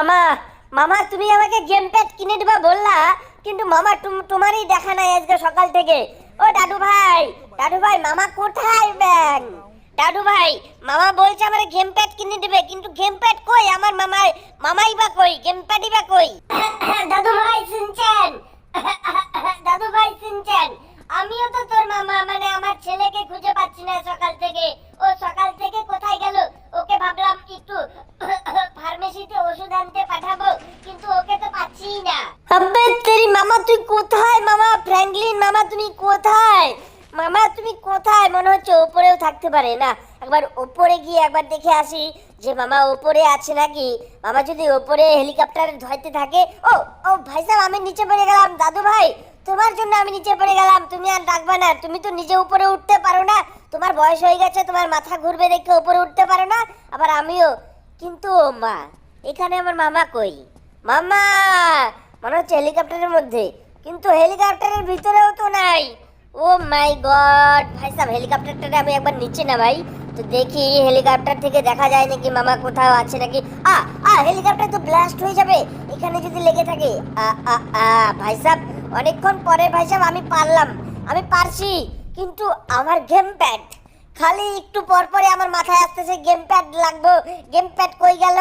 মামা মামা, তুমি আমাকে গেম প্যাড কিনে দিবা বললা, কিন্তু মামা তোমারই দেখা নাই আজকে সকাল থেকে। ও দাদু ভাই দাদু ভাই, মামা কোথায় ব্যাং? দাদু ভাই, মামা বলছে আমার গেম প্যাড কিনে দিবে, কিন্তু গেম প্যাড কই? আমার মামাই মামাই বা কই? গেম প্যাডই বা কই? দাদু ভাই কোথায়? মামা, তুমি কোথায়? মনে হচ্ছে ওপরেও থাকতে পারে, না? একবার ওপরে গিয়ে একবার দেখে আসি যে মামা ওপরে আছে নাকি? মামা যদি ওপরে হেলিকপ্টার ধরতে থাকে, ও ও, ভাই সাহেব, আমি নিচে পড়ে গেলাম। দাদু ভাই, তোমার জন্য আমি নিচে পড়ে গেলাম। তুমি আর ডাকবা না। তুমি তো নিজে উপরে উঠতে পারো না। তোমার বয়স হয়ে গেছে, তোমার মাথা ঘুরবে দেখে উপরে উঠতে পারো না। আবার আমিও। কিন্তু ও মা, এখানে আমার মামা কই? মামা, মনে হচ্ছে হেলিকপ্টারের মধ্যে। কিন্তু হেলিকপ্টারের ভিতরেও তো নাই। ও মাই গড, ভাই সাহেব হেলিকপ্টারটাতে আমি একবার নিচে না ভাই। তো দেখি হেলিকপ্টার থেকে দেখা যায় নাকি মামা কোথাও আছে নাকি। আ আ, হেলিকপ্টার তো ব্লাস্ট হয়ে যাবে। এখানে যদি লেগে থাকে। আ আ আ, ভাই সাহেব, অনেকক্ষণ পরে ভাই সাহেব আমি পারলাম। আমি পারছি, কিন্তু আমার গেম প্যাড খালি একটু পর পরে আমার মাথায় আসতেছে গেম প্যাড লাগবো। গেম প্যাড কই গেল?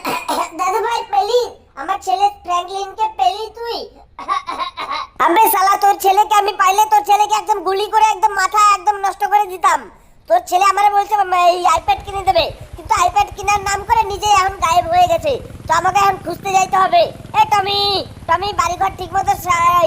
দাদা ভাই, পেলি? আমার ছেলে ফ্র্যাঙ্কলিনকে পেলি তুই আবে শালা তোর ছেলেকে আমি পাইলে তোর ছেলেকে একদম গুলি করে একদম মাথা একদম নষ্ট করে দিতাম তোর ছেলে আমারে বলছে এই আইপ্যাড কিনে দেবে। কিন্তু আইপ্যাড কেনার নাম করে নিজে এখন গায়েব হয়ে গেছে। তো আমাকে এখন খুঁজতে যাইতে হবে। এ টমি টমি, বাড়িঘর ঠিক মতো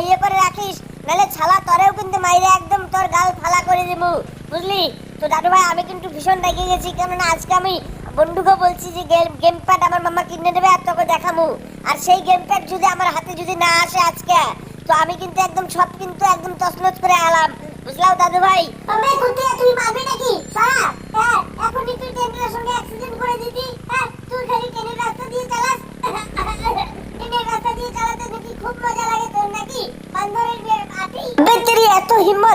ইয়ে করে রাখিস, নাহলে ছালা তরেও কিন্তু মাইরে একদম তোর গাল ফালা করে দেবো। বুঝলি? তো দাদু ভাই আমি কিন্তু ভীষণ রেগে গেছি, কেননা আজকে আমি বন্ধুকে বলছি যে, গেম গেম প্যাড আমার মামা কিনে দেবে আর তোকে দেখাবো। আর সেই গেম প্যাড যদি আমার হাতে যদি না আসে আজকে, তো আমি কিন্তু একদম সব কিন্তু একদম তছনছ করে আলাম। বুঝলাও দাদু ভাই তুই মারবি নাকি?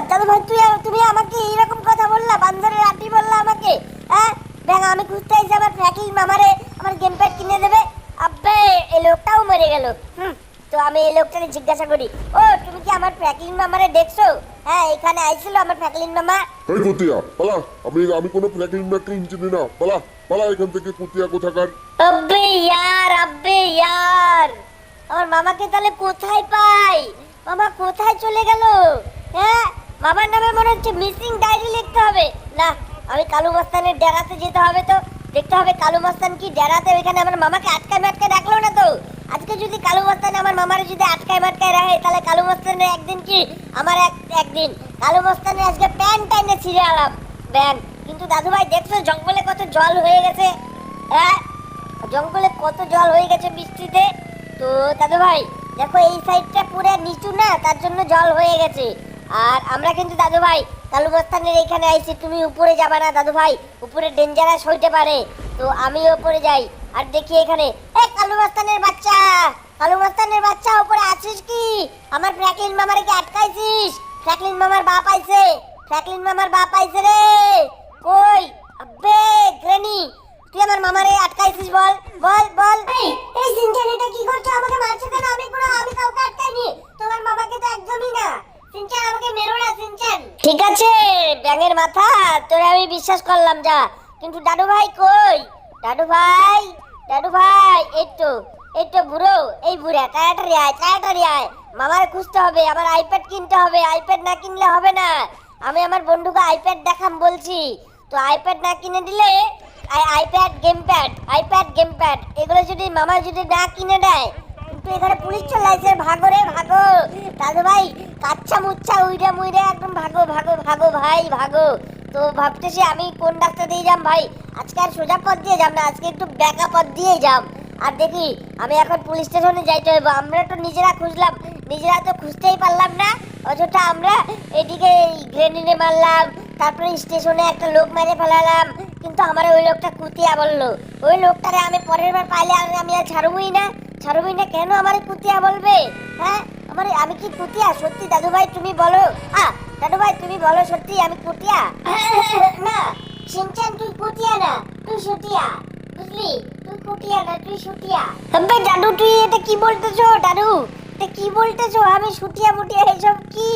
দাদু ভাই তুই তুমি আমাকে এইরকম কথা বললা বান্দরের আটি বললা আমাকে হ্যাঁ? ব্যাং আমি খুঁজতে আইছি আমার ফ্র্যাঙ্কলিন মামারে আমার গেম প্যাড কিনে দেবে। আব্বে এই লোকটাও মরে গেল। হুম তো আমি এই লোকটাকে জিজ্ঞাসা করি ও তুমি কি আমার ফ্র্যাঙ্কলিন মামারে দেখছ? হ্যাঁ এখানে আইছিল আমার ফ্র্যাঙ্কলিন মামা। এই কুতিয়া পালা আমি আমি কোনো ফ্ল্যাকিং ম্যাকিং চিনি না পালা পালা এখান থেকে কুতিয়া কোথাকার? আব্বে ইয়ার আব্বে ইয়ার। আমার মামাকে তাহলে কোথায় পাই? মামা কোথায় চলে গেল? হ্যাঁ? মামার নামে মনে হচ্ছে মিসিং ডায়েরি লিখতে হবে। না, আমি কালু মস্তানের ডেরাতে যেতে হবে তো। দেখতে হবে কালু মস্তান কি ডেরাতে, ওইখানে আমার মামাকে আটকায় মাটকায় রাখল না তো? আজকে যদি কালু মস্তান আমার মামারে যদি আটকায় মাটকায় রাখে, তাহলে কালু মস্তানের একদিন কি? আমার এক, একদিন। কালু মস্তানের আজকে প্যান্ট টাইনে ছিঁড়ে আলাম, ব্যান। কিন্তু দাদু ভাই দেখছ জঙ্গলে কত জল হয়ে গেছে? হ্যাঁ? জঙ্গলে কত জল হয়ে গেছে বৃষ্টিতে? তো দাদু ভাই দেখো এই সাইডটা পুরো নিচু না? তার জন্য জল হয়ে গেছে। আর আমরা কিন্তু দাদু ভাই কালুবস্তানের এখানে আইছি, তুমি উপরে যাবা না দাদু ভাই উপরে ডেঞ্জারাস হইতে পারে। তো আমি উপরে যাই। আর দেখি এখানে এ কালুবস্তানের বাচ্চা কালুবস্তানের বাচ্চা উপরে আছিস কি? আমার ফ্র্যাকলিন মামারে কি আটকাইছিস? ফ্র্যাকলিন মামার বাপ আইছে ফ্র্যাকলিন মামার বাপ আইছে রে। কই? আবে গ্রেনি, তুই আমার মামারে আটকাইছিস বল বল বল। এই এটা কি করছ? আমাকে মারছো কেন? আমি পুরো, আমি কাউকে আটকাইনি। তোমার মামাকে তো একদমই না। ঠিক আছে, ব্যাঙের মাথা, তোরে আমি বিশ্বাস করলাম যা। কিন্তু দাদু ভাই কই? দাদু ভাই দাদু ভাই, এই তো এই তো বুড়ো, এই বুড়া, তাড়াতাড়ি আয় তাড়াতাড়ি আয়। মামার খুঁজতে হবে, আমার আইপ্যাড কিনতে হবে আইপ্যাড না কিনলে হবে না। আমি আমার বন্ধুকে আইপ্যাড দেখাম বলছি। তো আইপ্যাড না কিনে দিলে, I iPad game pad iPad game pad এগুলো যদি মামা যদি না কিনে দেয় কিন্তু এখানে পুলিশ চলে আসছে, ভাগো রে, ভাগো। দাদু ভাই, কাচ্চা মুচ্ছা উইরে মুইরে, একদম ভাগো ভাগো ভাগো ভাই, ভাগো। তো ভাবতেছি আমি কোন রাস্তা দিয়ে যাম ভাই? আজকে আর সোজা পথ দিয়ে যাম না, আজকে একটু ব্যাকা পথ দিয়েই যাম। আর দেখি, আমি এখন পুলিশ স্টেশনে যাইতে হইব। আমরা তো নিজেরা খুঁজলাম, নিজেরা তো খুঁজতেই পারলাম না। অযথা আমরা এদিকে গ্রেনেডে মারলাম, তারপরে স্টেশনে একটা লোক মেরে ফেলালাম। কিন্তু আমার ওই লোকটা কুতিয়া বলল। ওই লোকটারে আমি পরের বার পাইলে আমি আর ছাড়বই না। ছাড়বই কেন আমার কুতিয়া বলবে? হ্যাঁ? আমার আমি কি কুতিয়া? সত্যি দাদু ভাই তুমি বলো। আ দাদু ভাই তুমি বলো সত্যি আমি কুতিয়া? না সিনচান তুই কুতিয়া না তুই সুতিয়া। বুঝলি? তুই কুটিয়া না তুই সুটিয়া আবে দাদু তুই এটা কি বলতেছো? দাদু এটা কি বলতেছো? আমি সুটিয়া মুটিয়া এসব কি?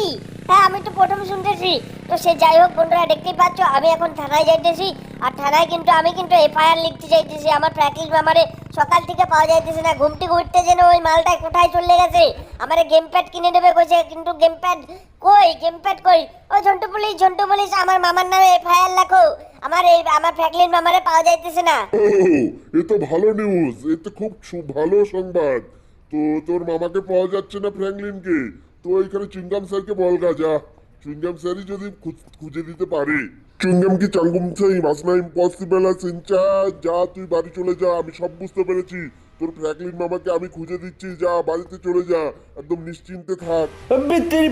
হ্যাঁ আমি তো প্রথম শুনতেছি। তো সে যাই হোক বন্ধুরা দেখতেই পাচ্ছ আমি এখন থানায় যাইতেছি। আর থানায় কিন্তু আমি কিন্তু এফআইআর লিখতে চাইতেছি আমার প্র্যাকটিস মামারে সকাল থেকে পাওয়া যাইতেছে না। ঘুমটি ঘুরতে যেন ওই মালটা কোথায় চলে গেছে। আমার গেম প্যাড কিনে দেবে কইছে, কিন্তু গেম প্যাড কই? গেম প্যাড কই? ও ঝন্টু পুলিশ ঝন্টু পুলিশ, আমার মামার নামে এফআইআর লেখো। আমার এই, আমার ফ্র্যাঙ্কলিন মামারে পাওয়া যাইতেছে না। এ তো ভালো নিউজ এ তো খুব ভালো সংবাদ। তো তোর মামাকে পাওয়া যাচ্ছে না ফ্র্যাঙ্কলিনকে তো এখানে চুইংগাম স্যারকে বলগা যা চুইংগাম স্যারই যদি খুঁজে দিতে পারে। চুইংগাম কি চাঙ্গুম সেই মাসনা ইম্পসিবল আছে চা যা, তুই বাড়ি চলে যা, আমি সব বুঝতে পেরেছি। তোর ফ্র্যাঙ্কলিন মামাকে আমি খুঁজে দিচ্ছি, যা, বাড়িতে চলে যা, একদম নিশ্চিন্তে থাক।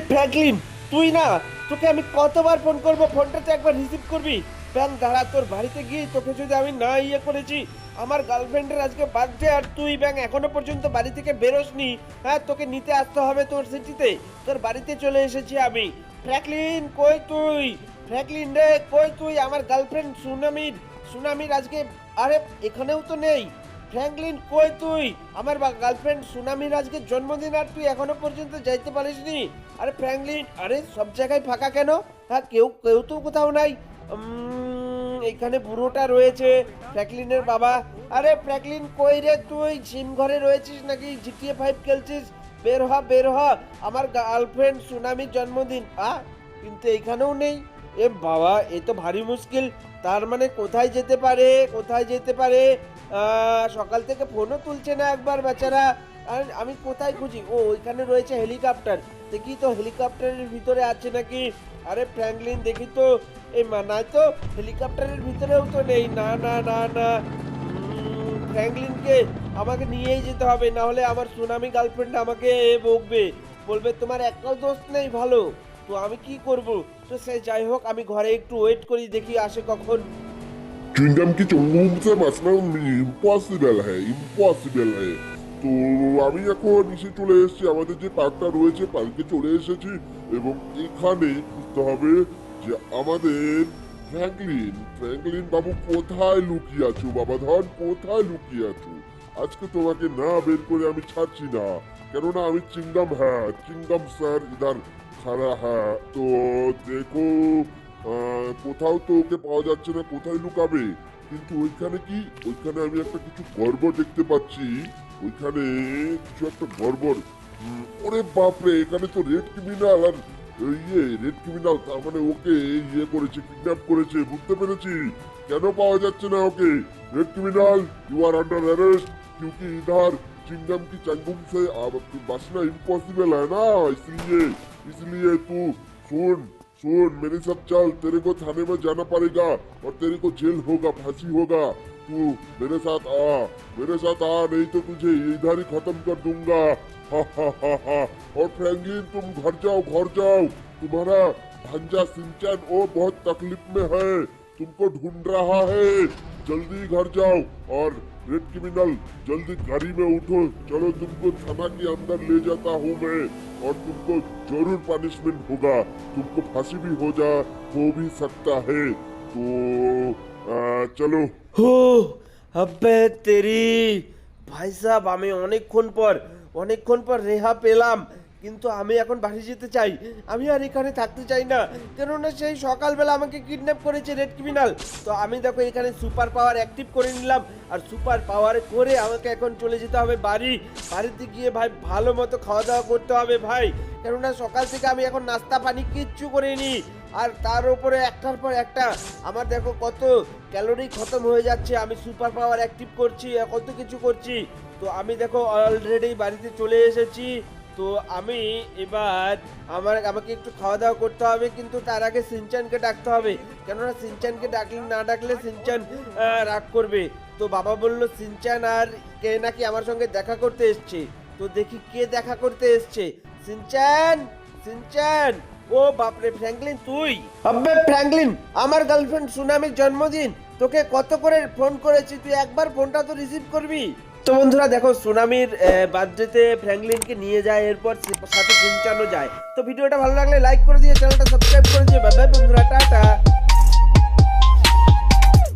ফ্র্যাঙ্কলিন তুই না, তোকে আমি কতবার ফোন করব ফোনটা তো একবার রিসিভ করবি? ব্যাং দাঁড়া, তোর বাড়িতে গিয়ে তোকে যদি আমি না ইয়ে করেছি, আমার গার্লফ্রেন্ডের আজকে বার্থডে আর তুই ব্যাং এখনও পর্যন্ত বাড়ি থেকে বেরোসনি। হ্যাঁ তোকে নিতে আসতে হবে তোর সিটিতে। তোর বাড়িতে চলে এসেছি আমি। ফ্র্যাঙ্কলিন, কই তুই? ফ্র্যাঙ্কলিন রে, কই তুই? আমার গার্লফ্রেন্ড সুনামির সুনামির আজকে, আরে, এখানেও তো নেই। ফ্র্যাঙ্কলিন, কই তুই? আমার গার্লফ্রেন্ড সুনামির আজকে জন্মদিন আর তুই এখনও পর্যন্ত যাইতে পারিসনি। আরে ফ্র্যাঙ্কলিন, আরে, সব জায়গায় ফাঁকা কেন? হ্যাঁ কেউ কেউ তো কোথাও নাই। এখানে বুড়োটা রয়েছে ফ্র্যাকলিনের বাবা। আরে ফ্র্যাকলিন কই রে তুই? জিম ঘরে রয়েছিস নাকি? জিটিএ ফাইভ খেলছিস? বের হ বের হ। আমার গার্লফ্রেন্ড সুনামির জন্মদিন। আ, কিন্তু এখানেও নেই। এ বাবা, এ তো ভারী মুশকিল। তার মানে কোথায় যেতে পারে? কোথায় যেতে পারে? সকাল থেকে ফোনও তুলছে না একবার বেচারা। আমি কোথায় খুঁজি? ও, ওইখানে রয়েছে হেলিকপ্টার। দেখি তো হেলিকপ্টারের ভিতরে আছে নাকি আরে ফ্র্যাঙ্কলিন দেখি তো এই মানায় তো হেলিকপ্টারের ভিতরেও তো নেই না না না না উম, ফ্র্যাঙ্কলিনকে আমাকে নিয়েই যেতে হবে না হলে আমার সুনামি গার্লফ্রেন্ড আমাকে বকবে বলবে তোমার একটাও দোষ নেই ভালো তো আমি কি করব তো সে যাই হোক আমি ঘরে একটু ওয়েট করি দেখি আসে কখন चुइंगम की चुंगम से मसना ইম্পসিবল হ্যাঁ ইম্পসিবল হ্যাঁ তো আমি এখন এসে চলে এসেছি। আমাদের যে পার্কটা রয়েছে পার্কে চলে এসেছি এবং এখানে বুঝতে হবে যে আমাদের ফ্র্যাঙ্কলিন ফ্র্যাঙ্কলিন বাবু কোথায় লুকিয়ে আছো? বাবা ধন, কোথায় লুকিয়ে আছো? আজকে তোমাকে না বের করে আমি ছাড়ছি না। কেননা আমি চিংগাম হ্যাঁ চিংগাম স্যার ইধার খারা হ্যাঁ তো দেখো কোথাও তো ওকে পাওয়া যাচ্ছে না, কোথায় লুকাবে? কিন্তু ওইখানে কি? ওইখানে আমি একটা কিছু গর্ব দেখতে পাচ্ছি। ওইখানে কিছু একটা গর্বর উম, ওরে বাপরে এখানে তো রেড ক্রিমিনাল আর ইয়ে রেড ক্রিমিনাল তার মানে ওকে ইয়ে করেছে কিডন্যাপ করেছে বুঝতে পেরেছি কেন পাওয়া যাচ্ছে না okay red criminal you are under arrest क्योंकि इधर चिंगम की चंगुम से अब बचना इम्पॉसिबल है ना इसलिए इसलिए तू सुन सुन मेरे साथ चल तेरे को थाने में जाना पड़ेगा और तेरे को जेल होगा फांसी होगा तू मेरे साथ आ मेरे साथ आ नहीं तो तुझे इधर ही खत्म कर दूँगा। हा हा हा हा। और तुम घर जाओ घर जाओ। तुम्हारा भांजा सिंचन वो बहुत तकलीफ़ में है। तुमको ढूंढ रहा है। जल्दी घर जाओ। और रेड क्रिमिनल जल्दी गाड़ी में उठो। चलो तुमको थाना के अंदर ले जाता हूँ मैं। और तुमको ज़रूर पनिशमेंट होगा। तुमको फांसी भी हो जा हो भी सकता है। तो आ, चलो। হো আব্বে তেরি। ভাই সাহেব, আমি অনেকক্ষণ পর অনেকক্ষণ পর রেহা পেলাম, কিন্তু আমি এখন বাড়ি যেতে চাই। আমি আর এখানে থাকতে চাই না, কেননা সেই সকালবেলা আমাকে কিডন্যাপ করেছে রেড ক্রিমিনাল তো আমি দেখো, এখানে সুপার পাওয়ার অ্যাক্টিভ করে নিলাম, আর সুপার পাওয়ার করে আমাকে এখন চলে যেতে হবে বাড়ি। বাড়িতে গিয়ে ভাই ভালো মতো খাওয়া দাওয়া করতে হবে ভাই। কেননা সকাল থেকে আমি এখন নাস্তা পানি কিচ্ছু করিনি। আর তার উপরে একটার পর একটা, আমার দেখো কত ক্যালোরি খতম হয়ে যাচ্ছে, আমি সুপার পাওয়ার অ্যাক্টিভ করছি কত কিছু করছি। তো আমি দেখো অলরেডি বাড়িতে চলে এসেছি, তো আমি এবার আমার, আমাকে একটু খাওয়া দাওয়া করতে হবে, কিন্তু তার আগে সিনচানকে ডাকতে হবে। কেননা সিনচানকে ডাকলে, না ডাকলে সিনচান রাগ করবে। তো বাবা বলল, সিনচান আর কে নাকি আমার সঙ্গে দেখা করতে এসছে? তো দেখি কে দেখা করতে এসছে। Shinchan Shinchan! ও বাপরে, ফ্র্যাঙ্কলিন, তুই? আব্বে, ফ্র্যাঙ্কলিন, আমার গার্লফ্রেন্ড সুনামির জন্মদিন। তোকে কত করে ফোন করেছি, তুই একবার ফোনটা তো রিসিভ করবি? তো বন্ধুরা, দেখো, সুনামির বার্থডেতে ফ্র্যাঙ্কলিনকে নিয়ে যায়, এরপর সাথে সিনচানও যায়। তো ভিডিওটা ভালো লাগলে লাইক করে দিয়ে চ্যানেলটা সাবস্ক্রাইব করে দিয়ে বাই বাই বন্ধুরা, টাটা।